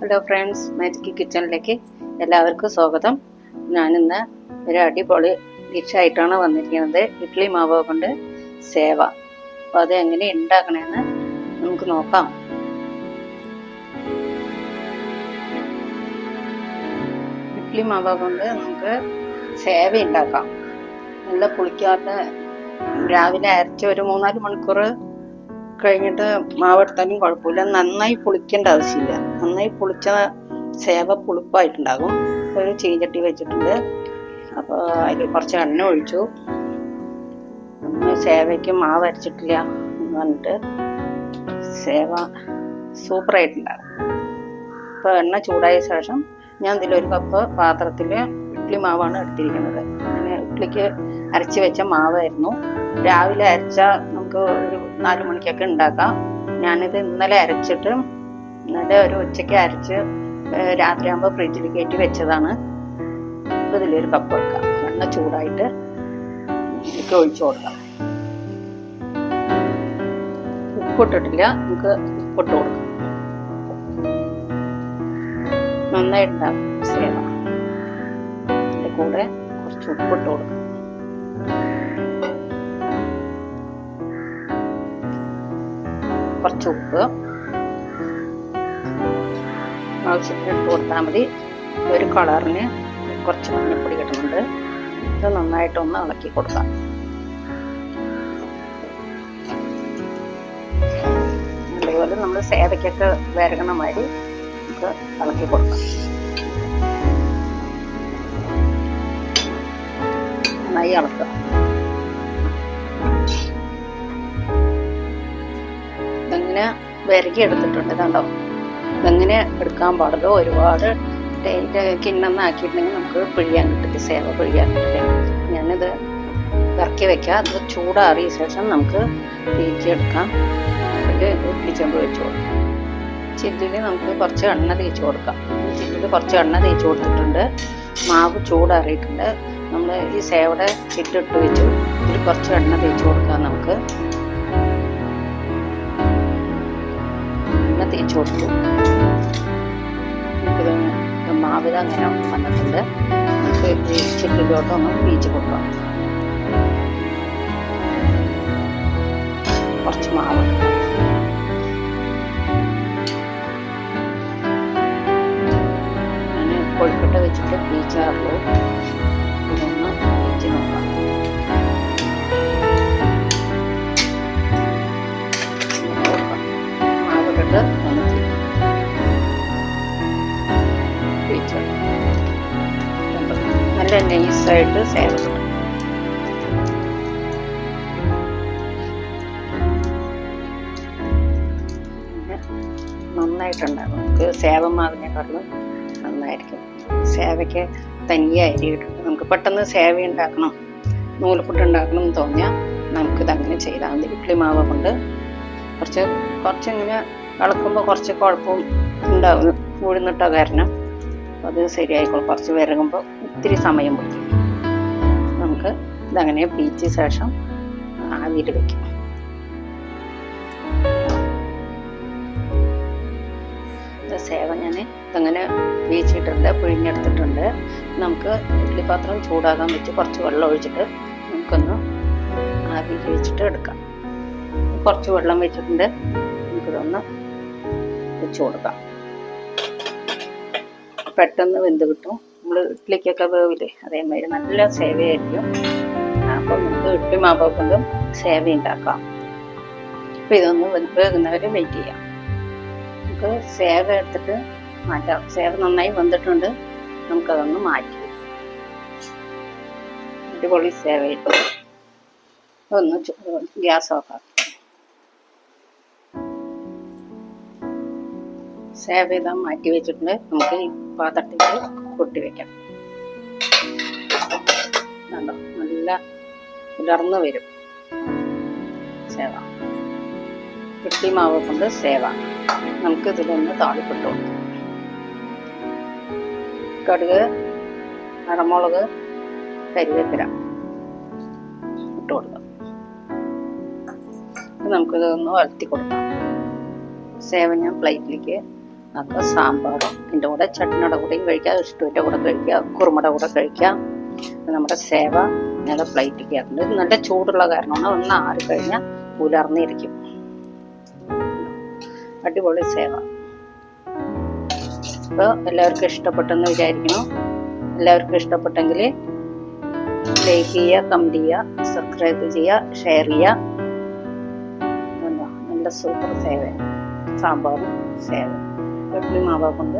Hello friends magic കിച്ചണിലേക്ക് എല്ലാവർക്കും സ്വാഗതം. ഞാനിന്ന് ഒരു അടിപൊളി ഡിഷായിട്ടാണ് വന്നിരിക്കുന്നത്. ഇഡ്ഡലി മാവ് കൊണ്ട് സേവ. അപ്പോൾ അത് എങ്ങനെ ഉണ്ടാക്കണമെന്ന് നമുക്ക് നോക്കാം. ഇഡ്ഡലി മാവ് കൊണ്ട് നമുക്ക് സേവ ഉണ്ടാക്കാം. നല്ല പുളിക്കാത്ത രാവിലെ അരച്ച ഒരു മൂന്നാൽ മണിക്കൂർ കഴിഞ്ഞിട്ട് മാവെടുത്താലും കുഴപ്പമില്ല. നന്നായി പുളിക്കേണ്ട ആവശ്യമില്ല. നന്നായി പുളിച്ച സേവ പുളിപ്പായിട്ടുണ്ടാകും. ഒരു ചീഞ്ചട്ടി വെച്ചിട്ടുണ്ട്. അപ്പോൾ അതിൽ കുറച്ച് എണ്ണ ഒഴിച്ചു. സേവയ്ക്ക് മാവ് അരച്ചിട്ടില്ല എന്ന് പറഞ്ഞിട്ട് സേവ സൂപ്പറായിട്ടുണ്ടാകും. അപ്പോൾ എണ്ണ ചൂടായ ശേഷം ഞാൻ ഇതിലൊരു കപ്പ് പാത്രത്തിൽ ഇഡ്ഡലി മാവാണ് എടുത്തിരിക്കുന്നത്. അങ്ങനെ ഇഡ്ഡലിക്ക് അരച്ച് വെച്ച മാവായിരുന്നു. രാവിലെ അരച്ച നമുക്ക് ഒരു നാല് മണിക്കൊക്കെ ഉണ്ടാക്കാം. ഞാനിത് ഇന്നലെ അരച്ചിട്ട് ഇന്നലെ ഒരു ഉച്ചയ്ക്ക് അരച്ച് രാത്രി രാത്രിയാകുമ്പോൾ ഫ്രിഡ്ജിൽ കയറ്റി വെച്ചതാണ്. അപ്പോൾ ഇതിലൊരു കപ്പ് വെക്കാം. എണ്ണ ചൂടായിട്ട് ഇതിലേക്ക് ഒഴിച്ചു കൊടുക്കാം. ഉപ്പിട്ടിട്ടില്ല. നമുക്ക് ഉപ്പിട്ട് കൊടുക്കാം. നന്നായിട്ടുണ്ടാകും സേവ അതിന്റെ കൂടെ കുറച്ച് ഉപ്പിട്ട് കൊടുക്കാം. കുറച്ച് ഉപ്പ്. ആവശ്യത്തിന് ഇട്ട് കൊടുത്താൽ മതി. ഒരു കളറിന് കുറച്ച് മഞ്ഞപ്പൊടി കിട്ടുന്നുണ്ട് ഇത് നന്നായിട്ടൊന്ന് ഇളക്കി കൊടുക്കാം. അതുപോലെ നമ്മൾ സേവയ്ക്കൊക്കെ വരകണ മാതിരി നമുക്ക് ഇളക്കി കൊടുക്കാം. നന്നായി ഇളക്കുക. വിരകി എടുത്തിട്ടുണ്ട് കണ്ടോ? അതെങ്ങനെ എടുക്കാൻ പാടുള്ളൂ? ഒരുപാട് തേയില കിണ്ണെന്ന് ആക്കിയിട്ടുണ്ടെങ്കിൽ നമുക്ക് പിഴിയാൻ കിട്ടില്ല സേവ പിഴിയാൻ കിട്ടില്ല ഞാനിത് ഇറക്കി വെക്കാം. അത് ചൂടാറിയ ശേഷം നമുക്ക് തീറ്റിയെടുക്കാം അതിൽ ഇഡ്ലിച്ചമ്പ് വെച്ച് കൊടുക്കാം. ചില്ലിൽ നമുക്ക് കുറച്ച് എണ്ണ തേച്ച് കൊടുക്കാം. ചില്ലിൽ കുറച്ച് എണ്ണ തേച്ച് കൊടുത്തിട്ടുണ്ട്. മാവ് ചൂടാറിയിട്ടുണ്ട്. നമ്മൾ ഈ സേവയുടെ ചില്ലിട്ട് വെച്ചു. ഇതിൽ കുറച്ച് എണ്ണ തേച്ച് കൊടുക്കാം നമുക്ക്. തേച്ച് കൊടുത്തു മാവിൽ അങ്ങനെ വന്നിട്ടുണ്ട്. നമുക്ക് ഈ ചില്ലിലോട്ടൊന്ന് വീച്ച് കൊടുക്കാം. കുറച്ച് മാവ്. ഞാൻ കൊഴുക്കട്ട വെച്ചിട്ട് വീച്ചാറുള്ളൂ വീച്ച് മാവിട്ടിട്ട് നല്ല നൈസായിട്ട് പിന്നെ നന്നായിട്ടുണ്ടാകും നമുക്ക് സേവമാവിനെക്കാളും നന്നായിരിക്കും. സേവയ്ക്ക് തനിയെ അരി നമുക്ക് പെട്ടെന്ന് സേവ ഉണ്ടാക്കണം നൂൽപുട്ട് ഉണ്ടാക്കണം എന്ന് തോന്നിയാൽ നമുക്കിത് അങ്ങനെ ചെയ്താൽ മതി. ഇഡ്ഡലി മാവ് കൊണ്ട് കുറച്ച് കുറച്ചിങ്ങനെ ഇളക്കുമ്പോൾ കുറച്ച് കുഴപ്പവും ഉണ്ടാവും. ഉഴുന്നിട്ട കാരണം അപ്പോൾ അത് ശരിയായിക്കോളും കുറച്ച് വിരകുമ്പോൾ ഇത്തിരി സമയം പിടിക്കും. നമുക്ക് ഇതങ്ങനെ പീച്ച് ശേഷം ആവിയിൽ വെക്കും. സേവ ഞാൻ ഇതങ്ങനെ വീച്ചിട്ടുണ്ട് പിഴിഞ്ഞെടുത്തിട്ടുണ്ട് നമുക്ക് ഇഡ്ഡലി പാത്രം ചൂടാകാൻ വെച്ച് കുറച്ച് വെള്ളം ഒഴിച്ചിട്ട് നമുക്കൊന്ന് ആവിയിൽ വെച്ചിട്ട് എടുക്കാം. കുറച്ച് വെള്ളം വെച്ചിട്ടുണ്ട് നമുക്കിതൊന്ന് വെച്ച് കൊടുക്കാം പെട്ടെന്ന് വെന്ത് കിട്ടും. നമ്മൾ ഇഡ്ഡലിക്കൊക്കെ വേവില്ലേ? അതേമാതിരി നല്ല സേവയായിരിക്കും. അപ്പം നമുക്ക് ഇഡ്ഡലി കൊണ്ടും സേവ ഉണ്ടാക്കാം. അപ്പം ഇതൊന്ന് വേകുന്നവരെ വെയിറ്റ് ചെയ്യാം. നമുക്ക് സേവ എടുത്തിട്ട് മാറ്റാം. സേവ നന്നായി വെന്തിട്ടുണ്ട്. നമുക്കതൊന്ന് മാറ്റി അടിപൊളി ഇട്ടു ഒന്ന് ഗ്യാസ് ഓഫാക്കാം സേവ് ചെയ്താൽ മാറ്റി വെച്ചിട്ടുണ്ട് നമുക്ക് ഈ പാത്രത്തിൽ കൊട്ടി വെക്കാം നല്ല ഉലർന്നു വരും. സേവ. കിട്ടി മാവ് കൊണ്ട് സേവ. നമുക്ക് ഇതിലൊന്ന് താളിപ്പിട്ട് കടുക് അടമുളക് കരിവേപ്പില ഇട്ട് കൊടുക്കാം. നമുക്കിതൊന്ന് വളർത്തി കൊടുക്കാം. സേവ ഞാൻ പ്ലേറ്റിലേക്ക് അപ്പോൾ സാമ്പാറും ഇതിന്റെ കൂടെ ചട്ടിനോടെ കൂടെയും കഴിക്കാം ഇഷ്ടത്തിന്റെ കൂടെ കഴിക്കാം കുറുമയുടെ കൂടെ കഴിക്കാം. നമ്മുടെ സേവ നല്ല പ്ലേറ്റിൽ കയറുന്നുണ്ട് നല്ല ചൂടുള്ള കാരണമാണ് ഒന്ന് ആറി കഴിഞ്ഞാൽ ഉലർന്നിരിക്കും അടിപൊളി സേവ. അപ്പോൾ എല്ലാവർക്കും ഇഷ്ടപ്പെട്ടെന്ന് വിചാരിക്കുന്നു. എല്ലാവർക്കും ഇഷ്ടപ്പെട്ടെങ്കിൽ ലൈക്ക് ചെയ്യുക കമന്റ് ചെയ്യുക സബ്സ്ക്രൈബ് ചെയ്യുക ഷെയർ ചെയ്യുക. നല്ല സൂപ്പർ സേവ സാമ്പാറും സേവ. ഇഡ്ഡലി മാവ കൊണ്ട്